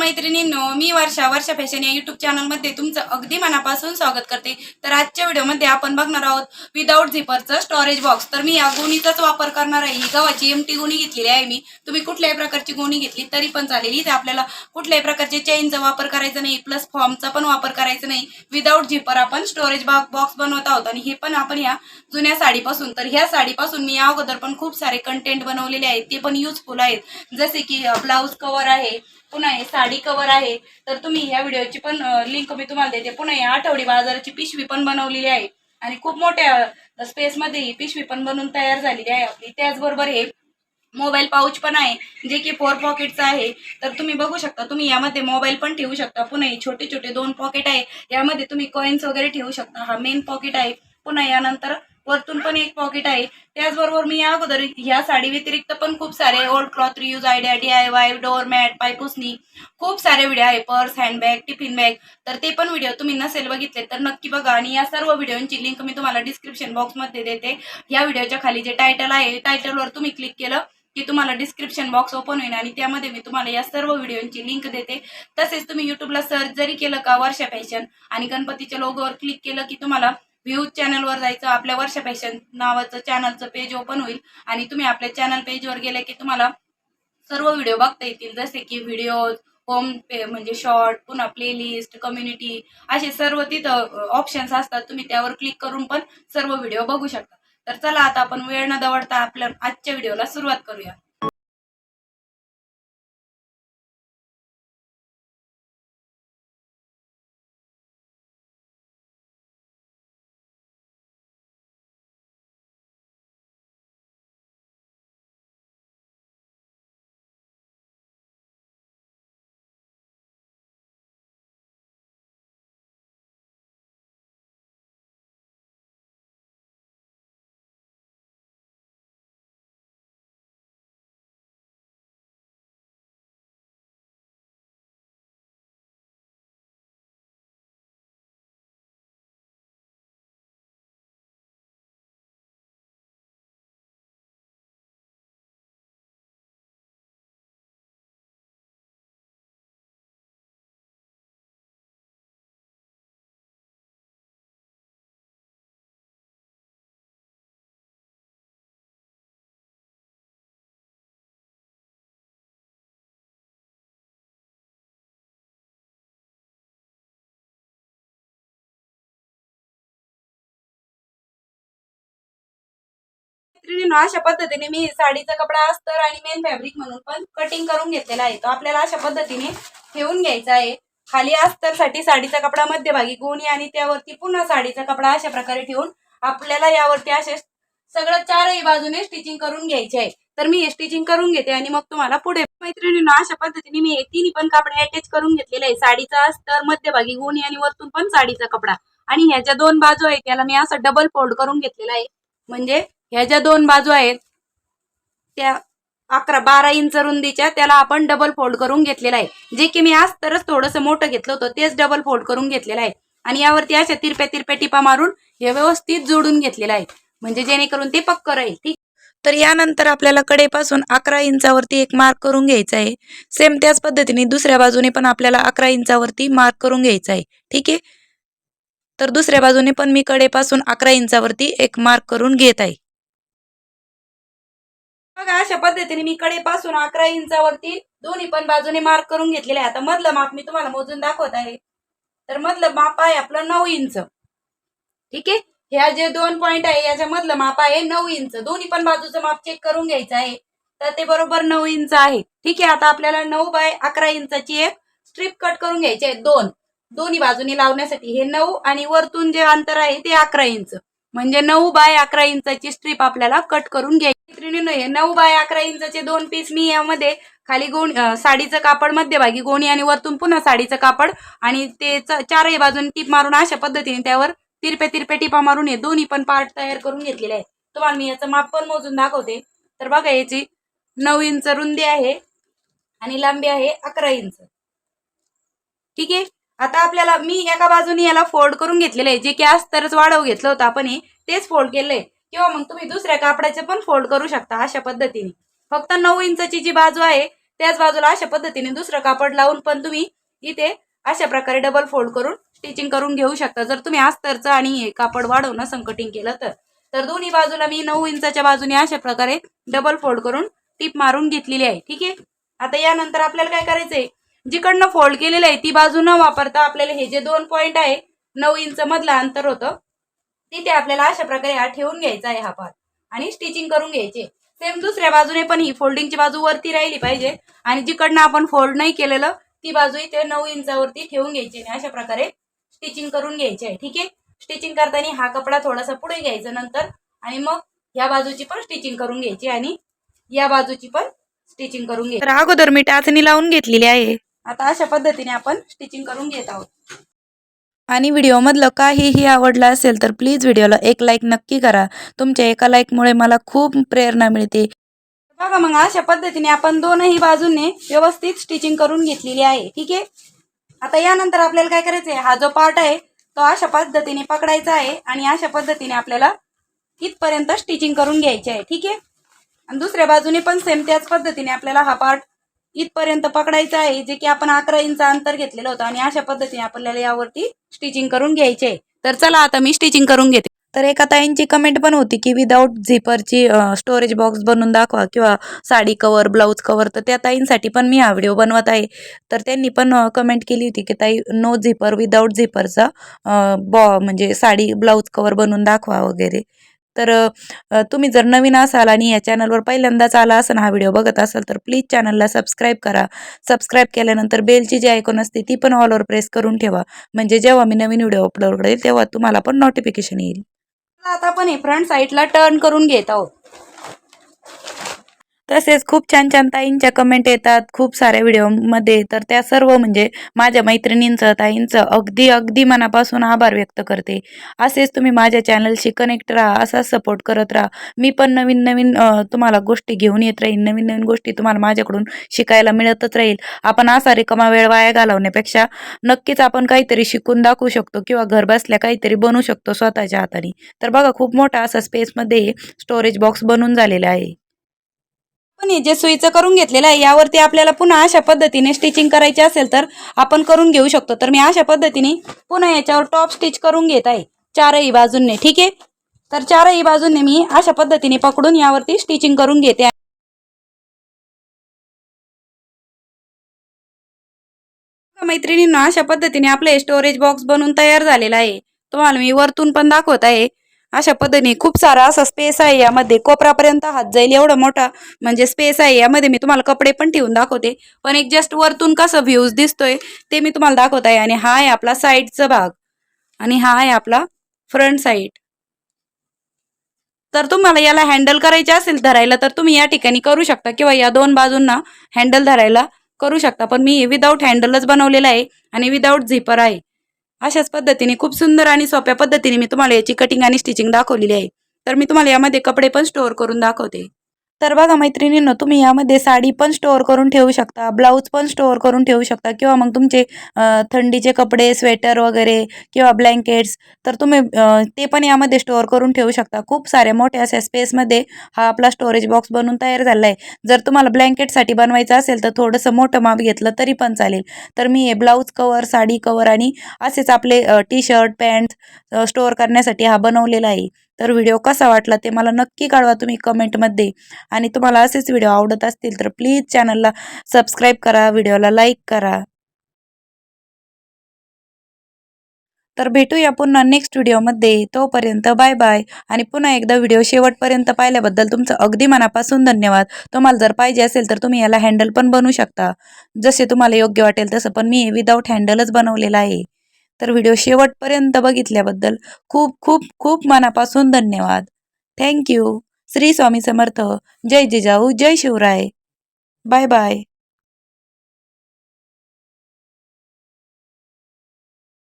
मैत्रिणींनो मी वर्षा वर्षा फॅशन या युट्यूब चॅनलमध्ये तुमचं अगदी मनापासून स्वागत करते. तर आजच्या व्हिडिओमध्ये आपण बघणार आहोत विदाऊट झिपरचं स्टोरेज बॉक्स तर मी या गोणीचाच वापर करणार आहे. ही गव्हाची एमटी गोणी घेतलेली आहे मी. तुम्ही कुठल्याही प्रकारची गोणी घेतली तरी पण चालेल. इथे आपल्याला कुठल्याही प्रकारचे चेनचा वापर करायचा नाही प्लस फॉर्मचा पण वापर करायचा नाही. विदाऊट झिपर आपण स्टोरेज बॉक्स बनवत आहोत आणि हे पण आपण या जुन्या साडीपासून. तर ह्या साडीपासून मी या अगोदर पण खूप सारे कंटेंट बनवलेले आहेत. ते पण युजफुल आहेत. जसे की ब्लाऊज कव्हर आहे. पुन्हा हे साडी कवर आहे. तर तुम्ही या व्हिडिओची पण लिंक मी तुम्हाला देते. पुन्हा या आठवडी बाजाराची पिशवी पण बनवलेली आहे. आणि खूप मोठ्या स्पेसमध्ये ही पिशवी पण बनवून तयार झालेली आहे आपली. त्याचबरोबर हे मोबाईल पाऊच पण आहे जे की फोर पॉकेटचं आहे. तर तुम्ही बघू शकता तुम्ही यामध्ये मोबाईल पण ठेवू शकता. पुन्हा हे छोटे छोटे दोन पॉकेट आहे. यामध्ये तुम्ही कॉइन्स वगैरे ठेवू शकता. हा मेन पॉकेट आहे. पुन्हा यानंतर वरतून पण एक पॉकेट आहे. त्याचबरोबर मी या अगोदर ह्या साडी व्यतिरिक्त पण खूप सारे old cloth reuse idea D I Y door mat पायपुसनी खूप सारे व्हिडिओ आहे. पर्स हँडबॅग टिफिन बॅग तर ते पण व्हिडिओ तुम्ही नसेल बघितले तर नक्की बघा. आणि या सर्व व्हिडिओची लिंक मी तुम्हाला डिस्क्रिप्शन बॉक्समध्ये देते. या व्हिडिओच्या खाली जे टायटल आहे टायटलवर तुम्ही क्लिक केलं की तुम्हाला डिस्क्रिप्शन बॉक्स ओपन होईल. आणि त्यामध्ये मी तुम्हाला या सर्व व्हिडिओची लिंक देते. तसेच तुम्ही युट्यूबला सर्च जरी केलं का वर्षा फॅशन आणि गणपतीच्या लोगोवर क्लिक केलं की तुम्हाला व्ह्यूज चॅनलवर जायचं आपल्या वर्षा फॅशन नावाचं चॅनलचं पेज ओपन होईल. आणि तुम्ही आपल्या चॅनल पेजवर गेले की तुम्हाला सर्व व्हिडिओ बघता येतील. जसे की व्हिडिओज होम पे म्हणजे शॉर्ट पुन्हा प्लेलिस्ट कम्युनिटी असे सर्व तिथं ऑप्शन्स असतात. तुम्ही त्यावर क्लिक करून पण सर्व व्हिडिओ बघू शकता. तर चला आता आपण वेळ न दवडता आपल्या आजच्या व्हिडिओला सुरुवात करूया. मैत्रिणींनो अशा पद्धतीने मी साडीचा कपडा अस्तर आणि मेन फॅब्रिक म्हणून पण कटिंग करून घेतलेला आहे. तो आपल्याला अशा पद्धतीने ठेवून घ्यायचा आहे. खाली अस्तरसाठी साडीचा कपडा मध्यभागी गोणी आणि त्यावरती पुन्हा साडीचा कपडा अशा प्रकारे ठेवून आपल्याला यावरती असे सगळं चारही बाजूने स्टिचिंग करून घ्यायचे आहे. तर मी हे स्टिचिंग करून घेते आणि मग तुम्हाला पुढे मैत्रिणींनो अशा पद्धतीने मी तिन्ही पण कपडे अटॅच करून घेतलेले आहे. साडीचा अस्तर मध्यभागी गोणी आणि वरतून पण साडीचा कपडा. आणि ह्याच्या दोन बाजू आहेत त्याला मी असं डबल फोल्ड करून घेतलेला आहे. म्हणजे ह्या ज्या दोन बाजू आहेत त्या अकरा बारा इंच रुंदीच्या त्याला आपण डबल फोल्ड करून घेतलेला आहे. जे की मी आज तरच थोडंसं मोठं घेतलं होतं तेच डबल फोल्ड करून घेतलेलं आहे. आणि यावरती अशा तिरप्या तिरप्या टिपा मारून हे व्यवस्थित जोडून घेतलेलं आहे. म्हणजे जेणेकरून ते पक्क राहील ठीक? तर यानंतर आपल्याला कडेपासून अकरा इंचावरती एक मार्क करून घ्यायचा आहे. सेम त्याच पद्धतीने दुसऱ्या बाजूने पण आपल्याला अकरा इंचावरती मार्क करून घ्यायचा आहे ठीक आहे? तर दुसऱ्या बाजूने पण मी कडेपासून अकरा इंचावरती एक मार्क करून घेत आहे. बघा अशा पद्धतीने मी कडेपासून अकरा इंचावरती दोन्ही पण बाजूने मार्क करून घेतलेले आहे. आता मधलं माप मी तुम्हाला मोजून दाखवत आहे. तर मधलं माप आहे आपलं नऊ इंच. ठीक आहे? ह्या जे दोन पॉइंट आहे याच्या मधलं माप आहे नऊ इंच. दोन्ही पण बाजूचं माप चेक करून घ्यायचं आहे. तर ते बरोबर नऊ इंच आहे. ठीक आहे? आता आपल्याला नऊ बाय अकरा इंचाची एक स्ट्रीप कट करून घ्यायची आहे. दोन. दोन्ही बाजूनी लावण्यासाठी हे नऊ आणि वरतून जे अंतर आहे ते अकरा इंच. म्हणजे नऊ बाय अकरा इंचाची स्ट्रीप आपल्याला कट करून घ्यायची. नऊ बाय अकरा इंचाचे दोन पीस मी यामध्ये खाली गोणी साडीचं कापड मध्यभागी गोणी आणि वरतून पुन्हा साडीचं कापड आणि ते चारही बाजून टीप मारून अशा पद्धतीने त्यावर तिरपे तिरपे टिपा मारून हे दोन्ही पण पार्ट तयार करून घेतलेले आहे तुम्हाला मी याचं माप पण मोजून दाखवते. तर बघा याची नऊ इंच रुंदी आहे आणि लांबी आहे अकरा इंच. ठीक आहे? आता आपल्याला मी एका बाजूने याला फोल्ड करून घेतलेलं आहे. जे की अस्तरच वाढव घेतलं होतं आपण हे तेच फोल्ड केलंय किंवा मग तुम्ही दुसऱ्या कापडाचे पण फोल्ड करू शकता अशा पद्धतीने. फक्त नऊ इंचची जी बाजू आहे त्याच बाजूला अशा पद्धतीने दुसरं कापड लावून पण तुम्ही इथे अशा प्रकारे डबल फोल्ड करून स्टिचिंग करून घेऊ शकता. जर तुम्ही अस्तरचं आणि हे कापड वाढवणं संकटिंग केलं तर. तर दोन्ही बाजूला मी नऊ इंचाच्या बाजूने अशा प्रकारे डबल फोल्ड करून टीप मारून घेतलेली आहे. ठीक आहे? आता यानंतर आपल्याला काय करायचंय? जिकडनं फोल्ड केलेलं आहे ती बाजू न वापरता आपल्याला हे जे दोन पॉइंट आहे नऊ इंच मधलं अंतर होतं तिथे आपल्याला अशा प्रकारे हा ठेवून घ्यायचा आहे हा पार्ट आणि स्टिचिंग करून घ्यायचे. सेम दुसऱ्या बाजूने पण ही फोल्डिंगची बाजू वरती राहिली पाहिजे. आणि जिकडनं आपण फोल्ड नाही केलेलं ती बाजू इथे नऊ इंचावरती ठेवून घ्यायची आणि अशा प्रकारे स्टिचिंग करून घ्यायची आहे. ठीक आहे? स्टिचिंग करताना हा कपडा थोडासा पुढे घ्यायचा नंतर आणि मग या बाजूची पण स्टिचिंग करून घ्यायची आणि या बाजूची पण स्टिचिंग करून घ्यायची. तर अगोदर मी टाचणी लावून घेतलेली आहे. आता अशा पद्धतीने आपण स्टिचिंग करून घेत आहोत. आणि व्हिडिओमधलं काहीही आवडलं असेल तर प्लीज व्हिडिओला एक लाईक नक्की करा. तुमच्या एका लाईकमुळे मला खूप प्रेरणा मिळते. बघा मग अशा पद्धतीने आपण दोनही बाजूने व्यवस्थित स्टिचिंग करून घेतलेली आहे. ठीक आहे? आता यानंतर आपल्याला काय करायचं आहे हा जो पार्ट आहे तो अशा पद्धतीने पकडायचा आहे आणि अशा पद्धतीने आपल्याला इथपर्यंत स्टिचिंग करून घ्यायची आहे. ठीक आहे? आणि दुसऱ्या बाजूने पण सेम त्याच पद्धतीने आपल्याला हा पार्ट इथपर्यंत पकडायचं आहे जे की आपण अकरा इंच अंतर घेतलेलं होतं आणि अशा पद्धतीने आपल्याला यावरती स्टिचिंग करून घ्यायचे आहे. तर चला आता मी स्टिचिंग करून घेते. तर एका ताईंची कमेंट पण होती की विदाऊट झिपरची स्टोरेज बॉक्स बनवून दाखवा किंवा साडी कवर ब्लाऊज कवर तर त्या ताईंसाठी पण मी हा व्हिडिओ बनवत आहे. तर त्यांनी पण कमेंट केली होती की ताई नो झिपर विदाऊट झिपरचा बॉ म्हणजे साडी ब्लाऊज कवर बनवून दाखवा वगैरे. तर तुम्ही जर नवीन असाल आणि या चॅनलवर पहिल्यांदाच आला असाल हा व्हिडिओ बघत असाल तर प्लीज चॅनलला सबस्क्राईब करा. सबस्क्राईब केल्यानंतर बेलची जी आयकॉन असते ती पण ऑलवर प्रेस करून ठेवा. म्हणजे जेव्हा मी नवीन व्हिडिओ अपलोड करेल तेव्हा तुम्हाला पण नोटिफिकेशन येईल. आता आपण हे फ्रंट साईडला टर्न करून घेत आहोत. तसेच खूप छान छान ताईंच्या कमेंट येतात खूप साऱ्या व्हिडिओमध्ये तर त्या सर्व म्हणजे माझ्या मैत्रिणींचं ताईंचं अगदी अगदी मनापासून आभार व्यक्त करते. असेच तुम्ही माझ्या चॅनलशी कनेक्ट राहा असा सपोर्ट करत राहा. मी पण नवीन नवीन तुम्हाला गोष्टी घेऊन येत राहीन. नवीन नवीन गोष्टी तुम्हाला माझ्याकडून शिकायला मिळतच राहील. आपण असा रिकामा वेळ वाया घालवण्यापेक्षा नक्कीच आपण काहीतरी शिकून दाखवू शकतो किंवा घर बसल्या काहीतरी बनवू शकतो स्वतःच्या हाताने. तर बघा खूप मोठा असा स्पेसमध्ये स्टोरेज बॉक्स बनून झालेला आहे. हे जे सुईचं करून घेतलेलं आहे यावरती आपल्याला पुन्हा अशा पद्धतीने स्टिचिंग करायची असेल तर आपण करून घेऊ शकतो. तर मी अशा पद्धतीने पुन्हा याच्यावर टॉप स्टिच करून घेत आहे. चारही बाजूंनी ठीक आहे? तर चारही बाजूंनी मी अशा पद्धतीने पकडून यावरती स्टिचिंग करून घेते. मैत्रिणींना अशा पद्धतीने आपले स्टोरेज बॉक्स बनवून तयार झालेला आहे. तुम्हाला मी वरतून पण दाखवत आहे. अशा पद्धतीने खूप सारा असा स्पेस आहे यामध्ये. कोपरापर्यंत हात जाईल एवढा मोठा म्हणजे स्पेस आहे यामध्ये. मी तुम्हाला कपडे पण ठेवून दाखवते. पण एक जस्ट वरतून कसं व्ह्यूज दिसतोय ते मी तुम्हाला दाखवत आहे. आणि हा आहे आपला साईडचा भाग. आणि हा आहे आपला फ्रंट साईड तर तुम्हाला याला हँडल करायचे असेल धरायला तर तुम्ही या ठिकाणी करू शकता किंवा या दोन बाजूंना हँडल धरायला करू शकता. पण मी विदाऊट हँडलच बनवलेलं आहे आणि विदाऊट झिपर आहे. अशाच पद्धतीने खूप सुंदर आणि सोप्या पद्धतीने मी तुम्हाला याची कटिंग आणि स्टिचिंग दाखवलेली आहे. तर मी तुम्हाला यामध्ये कपडे पण स्टोअर करून दाखवते. तर बघा मैत्रिणींनो तुम्ही यामध्ये साडी पण स्टोअर करून ठेवू शकता ब्लाऊज पण स्टोअर करून ठेवू शकता किंवा मग तुमचे थंडीचे कपडे स्वेटर वगैरे किंवा ब्लँकेट्स तर तुम्ही ते पण यामध्ये स्टोअर करून ठेवू शकता. खूप साऱ्या मोठ्या अशा स्पेसमध्ये हा आपला स्टोरेज बॉक्स बनवून तयार झाला आहे जर तुम्हाला ब्लँकेटसाठी बनवायचं असेल तर थोडंसं मोठं माप घेतलं तरी पण चालेल. तर मी हे ब्लाऊज कवर साडी कवर आणि असेच आपले टी शर्ट पॅन्ट स्टोअर करण्यासाठी हा बनवलेला आहे. तर व्हिडिओ कसा वाटला ते मला नक्की कळवा तुम्ही कमेंटमध्ये आणि तुम्हाला असेच व्हिडिओ आवडत असतील तर प्लीज चॅनलला सबस्क्राईब करा व्हिडिओला लाईक करा. तर भेटूया पुन्हा नेक्स्ट व्हिडिओमध्ये तोपर्यंत बाय बाय आणि पुन्हा एकदा व्हिडिओ शेवटपर्यंत पाहिल्याबद्दल तुमचं अगदी मनापासून धन्यवाद. तुम्हाला जर पाहिजे असेल तर तुम्ही याला हँडल पण बनवू शकता. जसे तुम्हाला योग्य वाटेल तसं पण मी विदाऊट हँडलच बनवलेलं आहे. तर व्हिडिओ शेवटपर्यंत बघितल्याबद्दल खूप खूप खूप मनापासून धन्यवाद. Thank you Shri Swami Samarth. जय जिजाऊ जय शिवराय. Bye bye